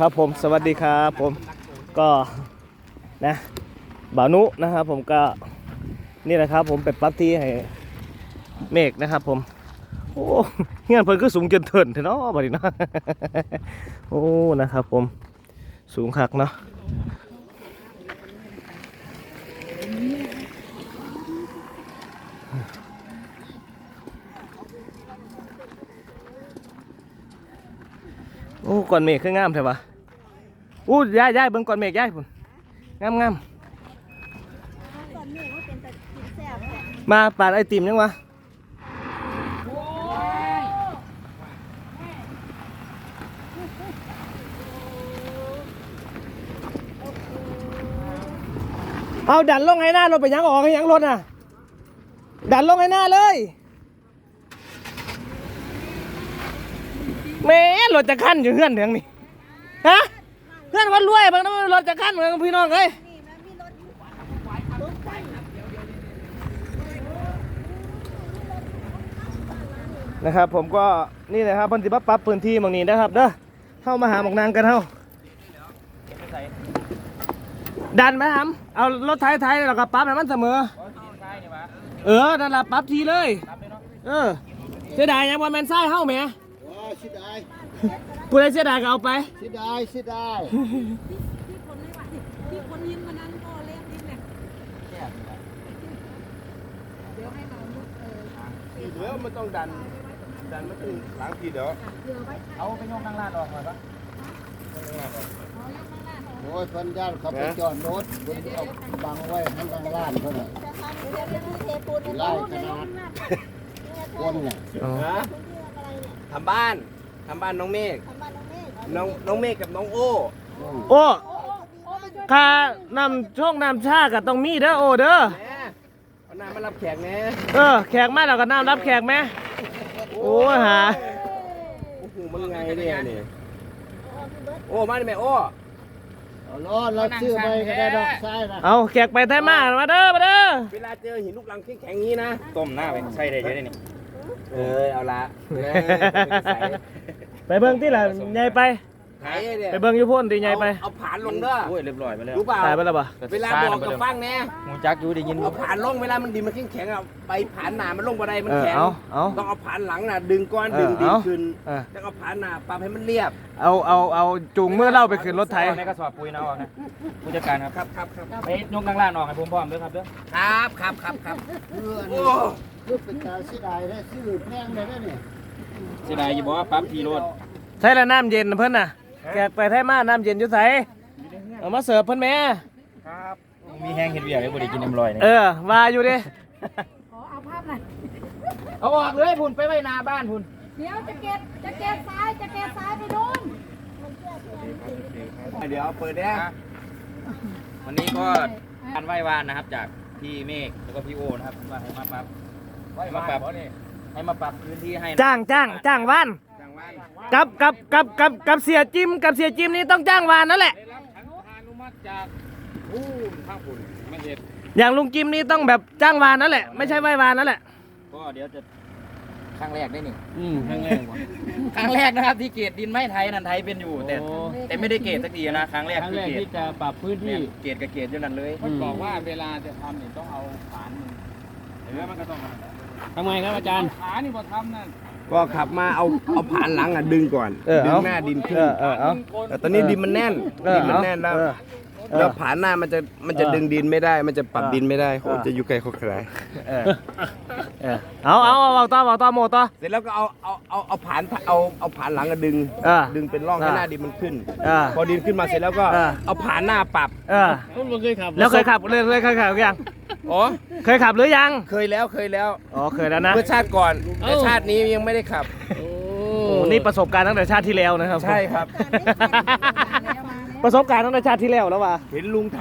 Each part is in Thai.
ครับผมสวัสดีครับผมก็นะบ่าวนุนะครับผมก็นี่แหละครับผมไปปรั๊บที่ให้เมฆนะครับผมโอ้เงี้ยเพิ่นก็สูงจนเถินเถอะเนาะบัดนี้เนาะโอ้นะครับผมสูงคักเนาะ ก่อนเมฆคืองามแท้วะอู้ย้ายย้ายเบิ่งก่อนเมฆย้ายพุ่นงามงามตอนนี้เขาเป็นตะกินแซ่บแหละมาปาดไอติมยังวะเอาดันลงให้หน้ารถไปยังออกให้ยังรถน่ะ ดันลงให้หน้าเลย แม่รถจะขั้นอยู่เฮือนเถียงนี่ฮะเพื่อนคนรวยบางนั้นรถจะขั้นเหมือนพี่น้องเอ้ยนะครับผมก็นี่เลยครับพันธิบัปรับพื้นที่หมองนี้นะครับเด้อเข้ามาหาหมองนางกันเท่าดันไหมครับเอารถไถไถแล้วก็ปั๊บให้มันเสมอ เออนั่นละปั๊บทีเลย เออเสียดายยังว่าแมนไส้เฮ้าแหม สิได้ผู้ใดเสียดายก็เอาไปเสิได้เสิได้ที่คนไม่ไหวที่คนยิ้มวันนั้นก็เล่นนิดเนี่ยเดี๋ยวให้เราลุกเออเดี๋ยวมันต้องดัน ดันมาถึงหลังทีเดี๋ยวเผื่อไว้เอาไปยกนั่งลาดออกหน่อยปะโอ้ยเพันย่านเขาไปจอดรถเพิ่นเอาบังไว้ให้ดังล้านเพิ่นน่ะจะทำเดี๋ยวจะเทปูนไล่ขนาดคนเนี่ยอ๋อคุณเรื่องอะไรเนี่ยทำบ้าน ทำบ้านน้องเมฆทำบ้านน้องเมฆน้องน้องเมฆกับน้องโอ้อืมโอ้โอ้โอ้โอ้ไปช่วยค่านำช่องนำชาก็ต้องมีเด้อโอ้เด้อ แหม่เอาหน้ามารับแขกแหน่เออ แขกมาแล้วก็น้ำรับแขกไหมโอ้ยหา โอ้โหมันไงเนี่ยนี่โอ้มาดิแม่โอ้เอาล้อเราซื้อไปก็ได้ดอกซ้ายนะเอาแขกไปไทยมา มาเด้อ มาเด้อ เวลาเจอหินลูกรังแข็งๆงี้นะต้มหน้าไปใส่ได้เยอะเลยนี่ เออเอาละเออใส่ไปเบิ่งที่ละใหญ่ไป ไถเนี่ยไปเบิ่งอยูพ่นตีใหญ่ไปเอาผานลงเด้อโอ้ยเรียบร้อยไปแล้วรู้เปล่าตายไปแล้วปะเวลาบอกกับฟังแน่หมูจักอยู่ได้ยินเอาผานลงเวลามันดินมันแข็งๆอะไปผานหนามันลงบันไดมันเออแข็งเอาเอาต้องเอาผานหลังน่ะดึงก้อนเออดึงดินเอาขึ้นเออแล้วก็ผานหน้าปรับให้มันเรียบ เอาเอาเอาจูงมือเล่าไปขึ้นรถไถในกระสอบปุ๋ยนะออกนะผู้จัดการครับครับครับครับไปยกนั่งลาดออกให้ผมพร้อมด้วยครับเด้อครับครับครับครับเพื่อนโอ้คือเป็นการเสิได้ได้ซื้อแพงเลยนะนี่เสียดายอยู่บอกว่าปั๊บทีโรดใช่ละน้ำเย็นน่ะเพิ่นน่ะ แขกไปไทยมาน้ำเย็นอยู่ไสเอามาเสิร์ฟเพิ่นแหม่ครับมีแห้งเห็ดเบียร์เลยบ่ได้กินน้ำลอยนี่เออว่าอยู่ดิขอเอาภาพหน่อยเอาออกเลยพุ่นไปไว้หน้าบ้านพุ่นเดี๋ยวจะเก็บจะเก็บซ้ายจะเก็บซ้ายไปนู่นเดี๋ยวเปิดเนี่ยวันนี้ก็การไหว้วานนะครับจากพี่เมฆแล้วก็พี่โอนะครับว่าให้มาปรับให้มาปรับให้มาปรับพื้นที่ให้นะจ้างจ้างจ้างวานจังหวะ กับกับกับกับกับเสียจิมกับเสียจิมนี่ต้องจ้างวานนั่นแหละ ได้รับอนุมัติจากผู้ข้างคุณไม่เห็นอย่างลุงจิมนี่ต้องแบบจ้างวานนั่นแหละ ไม่ใช่ไหว้วานนั่นแหละก็เดี๋ยวจะครั้งแรกได้นี่อืมครั้งแรกครั้งแรกนะครับที่เกตดินไม่ไทยนันไทยเป็นอยู่ แต่แต่ไม่ได้เกตสักทีนะครั้งแรกครั้งคือแรกเกตที่จะปรับพื้นเนี่ที่ยเกตกับเกตอยู่นั่นเลยมันบอกว่าเวลาจะทำเนี่ยต้องเอาฐานมันเห็นไหมมันก็ต้องทำไงครับอาจารย์ฐานนี่พอทำนั่น ก็ขับมาเอาเอาผานหลังอะดึงก่อนเออดึงเอา หน้าดินขึ้เอนอเออเอา แต่ตอนนี้ดินมันแน่นเออดินมันเอาแน่นแล้วเออแล้วผานหน้ามันจะมันจะเออดึงดินไม่ได้ มันจะปรับเออดินไม่ได้โคเออ จะอยู่ไกลโคตรไกลเออเออเอาเอาเอาเอาต่อเอาต่อโมต่อ เสร็จแล้วก็เอาเอาเอาเอาผานเอาเอาผานหลังอะดึงเออดึงเป็นร่องให้เออหน้าดินมันขึ้น เออพอดินขึ้นมาเสร็จแล้วก็เออ เอาผานหน้าปรับ เออ ผมเคยขับแล้วเคยขับเลยเลยเคยขับหรือยัง อ๋อ เคยขับหรือยัง เคยแล้วเคยแล้วอ๋อ เคยแล้วนะ เมื่อชาติก่อนแต่ชาตินี้ยังไม่ได้ขับ โอ้โอ้นี่ประสบการณ์ตั้งแต่ชาติที่แล้วนะครับใช่ครับ ประสบการณ์ตั้งแต่ชาติที่แล้วแล้วว่ะ เห็นลุงท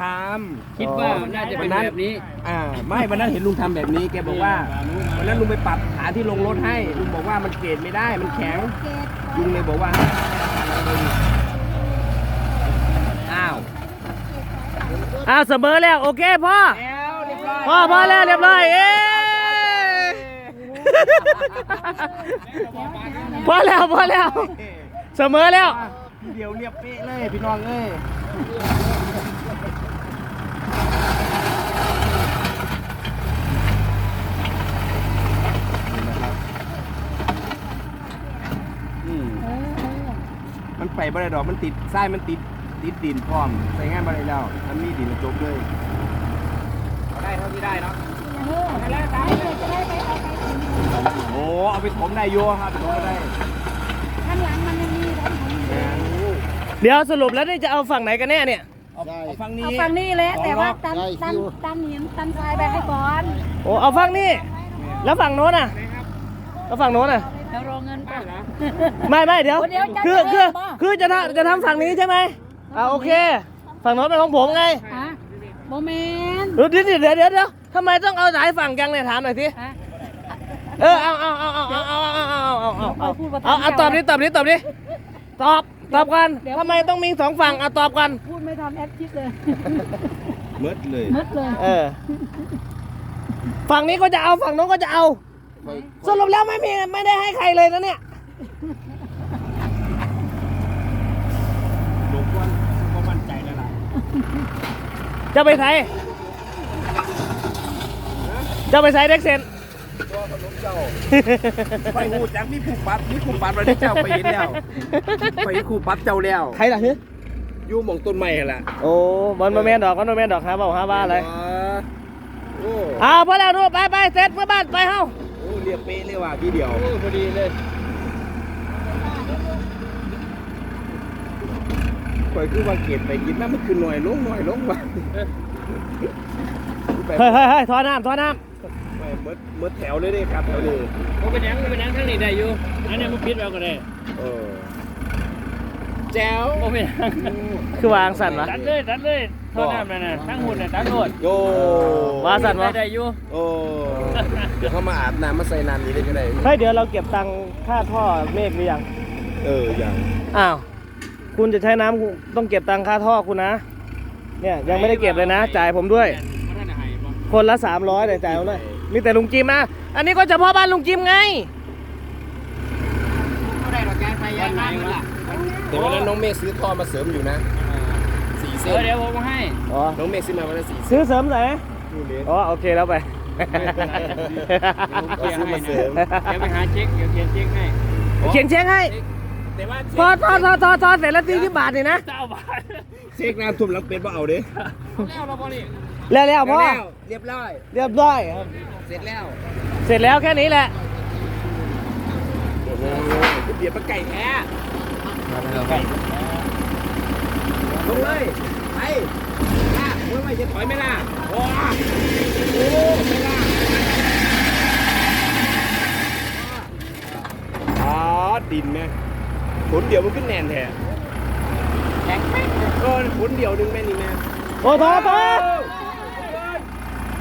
คิดว่าน่าจะเป็นแบบนี้ำอ่า ไม่วันนั้นเห็นลุงทำแบบนี้แกบอกว่าวันนั้นลุงไปปรับฐานที่ลงรถให้ลุงบอกว่ามันเกรดไม่ได้มันแข็งลุงเลยบอกว่าอ้าวอ่าเสมอแล้วโอเคพ่อ แล้วเรียบร้อย พ่อพ่อแล้วเรียบร้อยเอ๊พอแล้วพอแล้ว เสมอแล้วเดี๋ยวเรียบเป๊ะเลยพี่น้องเอ้ยอืมเออเออมันไปบ่ได้ดอกมันติดไส้มันติดติดดินพร้อมใส่งานบ่ได้แล้วมันมีดินจบเลย ได้เท่าที่ได้เนาะเออไปเลยจะได้ไปเอาไปถึงโอ้เอาไปถมได้อยัวครับถมได้ข้างหลังมันยังมีรถของเดี๋ยวสรุปแล้วนี่จะเอาฝั่งไหนกันแน่เนี่ย เอาเอาฟังนี้เอาฝั่งนี้แหละแต่ว่าตันตันตันหินตันทรายไปให้ก่อนโอ้เอาฝั่งนี้ แล้วฝั่งโน้นอะแล้วฝั่งโน้นอะเดี๋ยวรอเงินก่อนไม่ไม่เดี๋ยว คือคือคือจะทำจะทำฝั่งนี้ใช่ไหมอ่าโอเค ฝั่งโน้นเป็นของผมไง โมเมนต์เดี๋ยวเดี๋ยวเดี๋ยวเดี๋ยวเดี๋ยวทำไมต้องเอาหลายฝั่งจังเนี่ยถามหน่อยสิฮะเออเอาเอาเอาเอาเอาเอาเอาเอาเอาเอาเอาพูดประทับเอาเอาใจตอบดิตอบดิตอบดิตอบตอบกันทำไมต้องมีสองฝั่งเอาตอบกันพูดไม่ทันแอปคิดเลยเมิดเลยมืดเลยเออฝั่งนี้ก็จะเอาฝั่งโน้นก็จะเอา สรุปแล้วไม่มีไม่ได้ให้ใครเลยนะเนี่ย ดูกวนก็มั่นใจแล้วล่ะ จะไปไทยจะไปไทยเด็กเซนไปหูจักมีผู้ปัดมีผู้ปัดมาได้เจ้าไปเห็นแล้วไปเห็นครูปัดเจ้าแล้วใครล่ะฮึอยู่หมองต้นไม้หั่นล่ะโอ้บอลมาแมนดอกบอลมาแมนดอกฮะบอกฮะว่าอะไรโอ้อ้าวพอแล้วนู่นไปไปเสร็จเมื่อบ้านไปเฮ้าโอ้เรียบเป๊ะเลยว่ะพี่เดียวโอ้พอดีเลย ปล่อยคือว่าเก็บไปกินน้ำมันคือหน่อยลงหน่อยลงว่ะไปเฮ้ยเฮ้ยเฮ้ยทอน้ำทอน้ไปเมิดเมิดแถวเลยเด้ครับแถวนี้มันเป็นหยังมันเป็นหยังทั้งนี้ได้อยู่อันนี้มันพิษเราก็ได้เออแจ๋วมันเป็นหยังำคือวางสั่นวะ ตัดเลยตัดเลยโทษน้ำนั่นน่ะทั้งหุ่นน่ะตัดโทษโยว่าสั่นวะได้ได้อยู่โอ้เดี๋ยวเขามาอาบน้ำมาใส่น้ำนี้ได้ก็ได้เฮ้ยเดี๋ยวเราเก็บตังค่าท่อเมฆหรือยัง เอออย่างอ้าว คุณจะใช้น้ำคุณต้องเก็บตังค่าท่อคุณนะ เนี่ยยังไม่ได้เก็บเลยนะ จ่ายผมด้วยมันท่านให้บ่คนละสามร้อยแต่จ่ายผมด้วยมีแต่ลุงจิมนะ อันนี้ก็เฉพาะบ้านลุงจิมไงวันไหนวะแต่วันนั้นน้องเมฆซื้อท่อมาเสริมอยู่นะสี่เอเส้อนเดี๋ยวผมมาให้อ๋อน้องเมฆซื้อมาวันละสี่เส้นซื้อเสริมไหนนี่เลยอ๋อโอเคแล้วไปเดี๋ยวผมเคลียร์ให้นะเดี๋ยวไปหาเช็คเดี๋ยวเขียนเช็คให้เขียนเช็คให้ แต่ว่าพอทอทอทอทอเสร็จแล้วตีที่บาทนี่นะเจ้าบาทเช็คน้ำทุ่มหลังเป็ดบ่เอาเด้แล้วเราพอนี่แล้วแล้วพ่อแล้วเรียบร้อย เรียบร้อยครับเสร็จแล้ว เสร็จแล้วแค่นี้แหละโอ้โหเบียดปลาไก่แท้ลงเลยไปล่าเมื่อไหร่จะถอยไม่ล่ะโอ้โอ้ไม่ล่ะอ๋อดินไหม ผลเดียวมันขึ้นแน่นแท้แข็งไหมเออผลเดียวหนึงแม่นี่แม่โอ้ทอทอ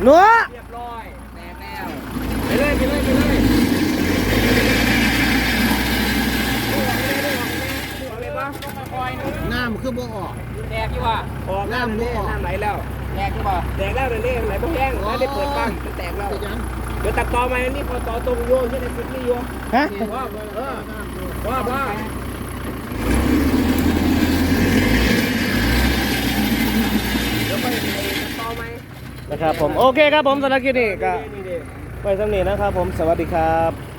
หนัวเรียบร้อยแน่แล้วไปเลยไปเลยไปเลยออกเลยปะน้ำคือบ่ออกแดกอยู่ว่ะออกน้ำเลยน้ำไหลแล้วแดกอยู่ว่ะแตกแล้วเลยนี่ไหลบ่แห้งแล้วได้เปิดบ้างมันแตกแล้วเป็นยังเดี๋ยวตัดต่อมานี่พอต่อตรงโยนที่ในฟิตนี่โยฮะว่าเออว่าว่าเดี๋ยวไปตัดต่อไหม นะครับผม โอเคครับผมสำหรับคลิปนี้ก็ไปสำนีนะครับผมสวัสดีครับ